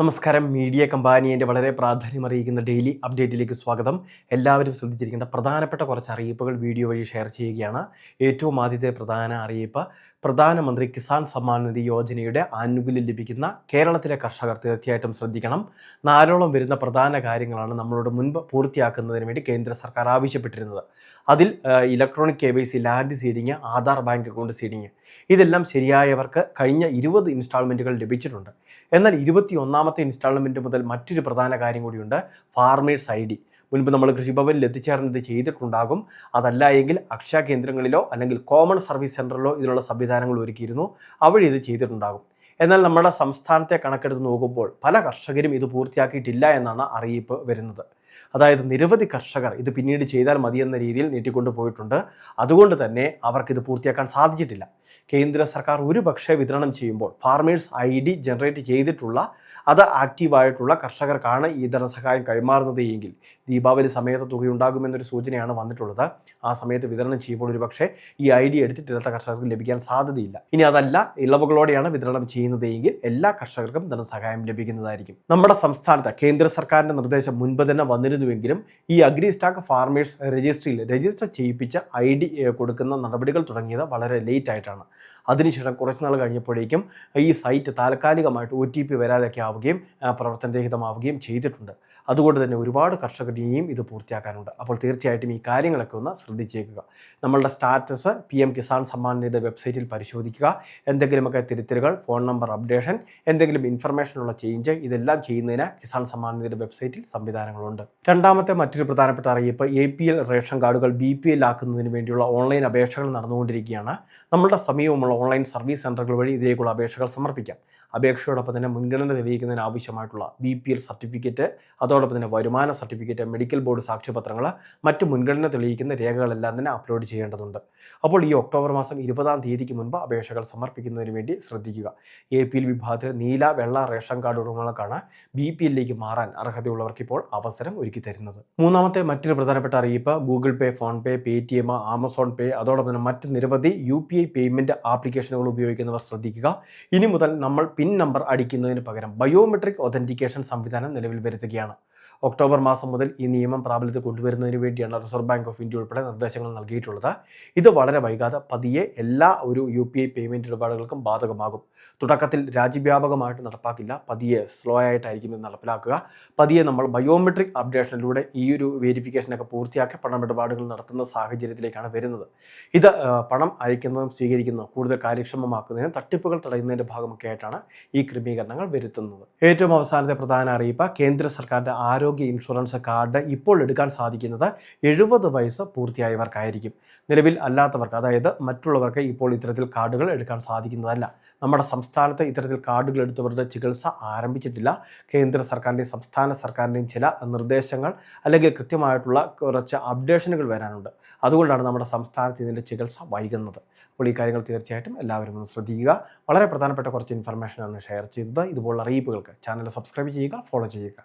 നമസ്കാരം. മീഡിയ കമ്പാനിയന്റെ വളരെ പ്രാധാന്യം അറിയിക്കുന്ന ഡെയിലി അപ്ഡേറ്റിലേക്ക് സ്വാഗതം. എല്ലാവരും ശ്രദ്ധിച്ചിരിക്കേണ്ട പ്രധാനപ്പെട്ട കുറച്ച് അറിയിപ്പുകൾ വീഡിയോ വഴി ഷെയർ ചെയ്യുകയാണ്. ഏറ്റവും ആദ്യത്തെ പ്രധാന അറിയിപ്പ് പ്രധാനമന്ത്രി കിസാൻ സമ്മാൻ നിധി യോജനയുടെ ആനുകൂല്യം ലഭിക്കുന്ന കേരളത്തിലെ കർഷകർ തീർച്ചയായിട്ടും ശ്രദ്ധിക്കണം. നാലോളം വരുന്ന പ്രധാന കാര്യങ്ങളാണ് നമ്മളോട് മുൻപ് പൂർത്തിയാക്കുന്നതിന് വേണ്ടി കേന്ദ്ര സർക്കാർ ആവശ്യപ്പെട്ടിരുന്നത്. അതിൽ electronic K Y C land seeding Aadhaar bank account seeding. ഇതെല്ലാം ശരിയായവർക്ക് കഴിഞ്ഞ ഇരുപത് ഇൻസ്റ്റാൾമെന്റുകൾ ലഭിച്ചിട്ടുണ്ട്. എന്നാൽ ഇരുപത്തി ഒന്നാമത്തെ ഇൻസ്റ്റാൾമെന്റ് മുതൽ മറ്റൊരു പ്രധാന കാര്യം കൂടിയുണ്ട്. ഫാർമേഴ്സ് ഐ ഡി മുൻപ് നമ്മൾ കൃഷിഭവനിൽ എത്തിച്ചേർന്നത് ചെയ്തിട്ടുണ്ടാകും. അതല്ല എങ്കിൽ അക്ഷയ കേന്ദ്രങ്ങളിലോ അല്ലെങ്കിൽ കോമൺ സർവീസ് സെന്ററിലോ ഇതിനുള്ള സംവിധാനങ്ങൾ ഒരുക്കിയിരുന്നു. അവിടെ ഇത് ചെയ്തിട്ടുണ്ടാകും. എന്നാൽ നമ്മുടെ സംസ്ഥാനത്തെ കണക്കെടുത്ത് നോക്കുമ്പോൾ പല കർഷകരും ഇത് പൂർത്തിയാക്കിയിട്ടില്ല എന്നാണ് അറിയിപ്പ് വരുന്നത്. അതായത് നിരവധി കർഷകർ ഇത് പിന്നീട് ചെയ്താൽ മതിയെന്ന രീതിയിൽ നീട്ടിക്കൊണ്ടു പോയിട്ടുണ്ട്. അതുകൊണ്ട് തന്നെ അവർക്കിത് പൂർത്തിയാക്കാൻ സാധിച്ചിട്ടില്ല. കേന്ദ്ര സർക്കാർ ഒരു പക്ഷേ വിതരണം ചെയ്യുമ്പോൾ ഫാർമേഴ്സ് ഐ ഡി ജനറേറ്റ് ചെയ്തിട്ടുള്ള അത് ആക്റ്റീവായിട്ടുള്ള കർഷകർക്കാണ് ഈ ധനസഹായം കൈമാറുന്നത് എങ്കിൽ ദീപാവലി സമയത്ത് തുകയുണ്ടാകുമെന്നൊരു സൂചനയാണ് വന്നിട്ടുള്ളത്. ആ സമയത്ത് വിതരണം ചെയ്യുമ്പോൾ ഒരു പക്ഷേ ഈ ഐ ഡി എടുത്തിട്ടില്ലാത്ത കർഷകർക്ക് ലഭിക്കാൻ സാധ്യതയില്ല. ഇനി അതല്ല ഇളവുകളോടെയാണ് വിതരണം ചെയ്യുന്നത്. എങ്കിൽ എല്ലാ കർഷകർക്കും ധനസഹായം ലഭിക്കുന്നതായിരിക്കും. നമ്മുടെ സംസ്ഥാനത്ത് കേന്ദ്ര സർക്കാരിന്റെ നിർദ്ദേശം മുൻപ് തന്നെ വന്നിരുന്നുവെങ്കിലും ഈ അഗ്രി സ്റ്റാക്ക് ഫാർമേഴ്സ് രജിസ്ട്രിയിൽ രജിസ്റ്റർ ചെയ്യിപ്പിച്ച ഐ ഡി കൊടുക്കുന്ന നടപടികൾ തുടങ്ങിയത് വളരെ ലേറ്റ് ആയിട്ടാണ്. അതിനുശേഷം കുറച്ച് നാൾ കഴിഞ്ഞപ്പോഴേക്കും ഈ സൈറ്റ് താൽക്കാലികമായിട്ട് ഒ ടി പി വരാതൊക്കെ ആവുകയും പ്രവർത്തനരഹിതമാവുകയും ചെയ്തിട്ടുണ്ട്. അതുകൊണ്ട് തന്നെ ഒരുപാട് കർഷകർ ഇനിയും ഇത് പൂർത്തിയാക്കാനുണ്ട്. അപ്പോൾ തീർച്ചയായിട്ടും ഈ കാര്യങ്ങളൊക്കെ ഒന്ന് ശ്രദ്ധിച്ചേക്കുക. നമ്മളുടെ status P M Kisan Samman നിധിയുടെ വെബ്സൈറ്റിൽ പരിശോധിക്കുക. എന്തെങ്കിലുമൊക്കെ തിരുത്തലുകൾ ഫോൺ നമ്പർ അപ്ഡേഷൻ എന്തെങ്കിലും ഇൻഫർമേഷനുള്ള ചേഞ്ച് ഇതെല്ലാം ചെയ്യുന്നതിന് കിസാൻ സമ്മാൻ നിധിയുടെ വെബ്സൈറ്റിൽ സംവിധാനങ്ങളുണ്ട്. രണ്ടാമത്തെ മറ്റൊരു പ്രധാനപ്പെട്ട അറിയിപ്പ് എ പി എൽ റേഷൻ കാർഡുകൾ ബി പി എൽ ആക്കുന്നതിന് വേണ്ടിയുള്ള ഓൺലൈൻ അപേക്ഷകൾ നടന്നുകൊണ്ടിരിക്കുകയാണ്. നമ്മളുടെ സമീപമുള്ള ഓൺലൈൻ സർവീസ് സെന്ററുകൾ വഴി ഇതിലേക്കുള്ള അപേക്ഷകൾ സമർപ്പിക്കാം. അപേക്ഷയോടൊപ്പം തന്നെ മുൻഗണന തെളിയിക്കുന്നതിന് ആവശ്യമായിട്ടുള്ള ബി പി എൽ സർട്ടിഫിക്കറ്റ് അതോടൊപ്പം തന്നെ വരുമാന സർട്ടിഫിക്കറ്റ് മെഡിക്കൽ ബോർഡ് സാക്ഷ്യപത്രങ്ങൾ മറ്റ് മുൻഗണന തെളിയിക്കുന്ന രേഖകളെല്ലാം തന്നെ അപ്ലോഡ് ചെയ്യേണ്ടതുണ്ട്. അപ്പോൾ ഈ ഒക്ടോബർ മാസം ഇരുപതാം തീയതിക്ക് മുൻപ് അപേക്ഷകൾ സമർപ്പിക്കുന്നതിന് വേണ്ടി ശ്രദ്ധിക്കുക. എ പി എൽ വിഭാഗത്തിൽ നീല വെള്ള റേഷൻ കാർഡ് ഉടമകൾക്കാണ് ബി പി എല്ലിലേക്ക് മാറാൻ അർഹതയുള്ളവർക്ക് ഇപ്പോൾ അവസരം ഒരുക്കി തരുന്നത്. മൂന്നാമത്തെ മറ്റൊരു പ്രധാനപ്പെട്ട അറിയിപ്പ് Google Pay PhonePe Paytm Amazon Pay അതോടൊപ്പം തന്നെ മറ്റ് നിരവധി യു പി ഐ പേയ്മെന്റ് ആപ്ലിക്കേഷനുകൾ ഉപയോഗിക്കുന്നവർ ശ്രദ്ധിക്കുക. ഇനി മുതൽ നമ്മൾ പിൻ നമ്പർ അടിക്കുന്നതിന് പകരം ബയോമെട്രിക് ഒതന്റിക്കേഷൻ സംവിധാനം നിലവിൽ വരുത്തുകയാണ്. ഒക്ടോബർ മാസം മുതൽ ഈ നിയമം പ്രാബല്യത്തിൽ കൊണ്ടുവരുന്നതിന് വേണ്ടിയാണ് റിസർവ് ബാങ്ക് ഓഫ് ഇന്ത്യ ഉൾപ്പെടെ നിർദ്ദേശങ്ങൾ നൽകിയിട്ടുള്ളത്. ഇത് വളരെ വൈകാതെ പതിയെ എല്ലാ ഒരു യു പി ഐ പേയ്മെന്റ് ഇടപാടുകൾക്കും ബാധകമാകും. തുടക്കത്തിൽ രാജ്യവ്യാപകമായിട്ട് നടപ്പാക്കില്ല. പതിയെ സ്ലോ ആയിട്ടായിരിക്കും ഇത് നടപ്പിലാക്കുക. പതിയെ നമ്മൾ ബയോമെട്രിക് അപ്ഡേഷനിലൂടെ ഈ ഒരു വേരിഫിക്കേഷനൊക്കെ പൂർത്തിയാക്കി പണമിടപാടുകൾ നടത്തുന്ന സാഹചര്യത്തിലേക്കാണ് വരുന്നത്. ഇത് പണം അയക്കുന്നതും സ്വീകരിക്കുന്നതും കൂടുതൽ കാര്യക്ഷമമാക്കുന്നതിനും തട്ടിപ്പുകൾ തടയുന്നതിന്റെ ഭാഗമൊക്കെ ആയിട്ടാണ് ഈ ക്രമീകരണങ്ങൾ വരുത്തുന്നത്. ഏറ്റവും അവസാനത്തെ പ്രധാന അറിയിപ്പ് കേന്ദ്ര സർക്കാരിന്റെ ആരോഗ്യ ഇൻഷുറൻസ് കാർഡ് ഇപ്പോൾ എടുക്കാൻ സാധിക്കുന്നത് എഴുപത് വയസ്സ് പൂർത്തിയായവർക്കായിരിക്കും. നിലവിൽ അല്ലാത്തവർക്ക് അതായത് മറ്റുള്ളവർക്ക് ഇപ്പോൾ ഇത്തരത്തിൽ കാർഡുകൾ എടുക്കാൻ സാധിക്കുന്നതല്ല. നമ്മുടെ സംസ്ഥാനത്ത് ഇത്തരത്തിൽ കാർഡുകൾ എടുത്തവരുടെ ചികിത്സ ആരംഭിച്ചിട്ടില്ല. കേന്ദ്ര സർക്കാരിന്റെയും സംസ്ഥാന സർക്കാരിന്റെയും ചില നിർദ്ദേശങ്ങൾ അല്ലെങ്കിൽ കൃത്യമായിട്ടുള്ള കുറച്ച് അപ്ഡേഷനുകൾ വരാനുണ്ട്. അതുകൊണ്ടാണ് നമ്മുടെ സംസ്ഥാനത്ത് ഇതിന്റെ ചികിത്സ വൈകുന്നത്. അപ്പോൾ ഈ കാര്യങ്ങൾ തീർച്ചയായിട്ടും എല്ലാവരും ഒന്ന് ശ്രദ്ധിക്കുക. വളരെ പ്രധാനപ്പെട്ട കുറച്ച് ഇൻഫർമേഷനാണ് ഷെയർ ചെയ്തത്. ഇതുപോലുള്ള അറിയിപ്പുകൾക്ക് ചാനൽ സബ്സ്ക്രൈബ് ചെയ്യുക ഫോളോ ചെയ്യുക.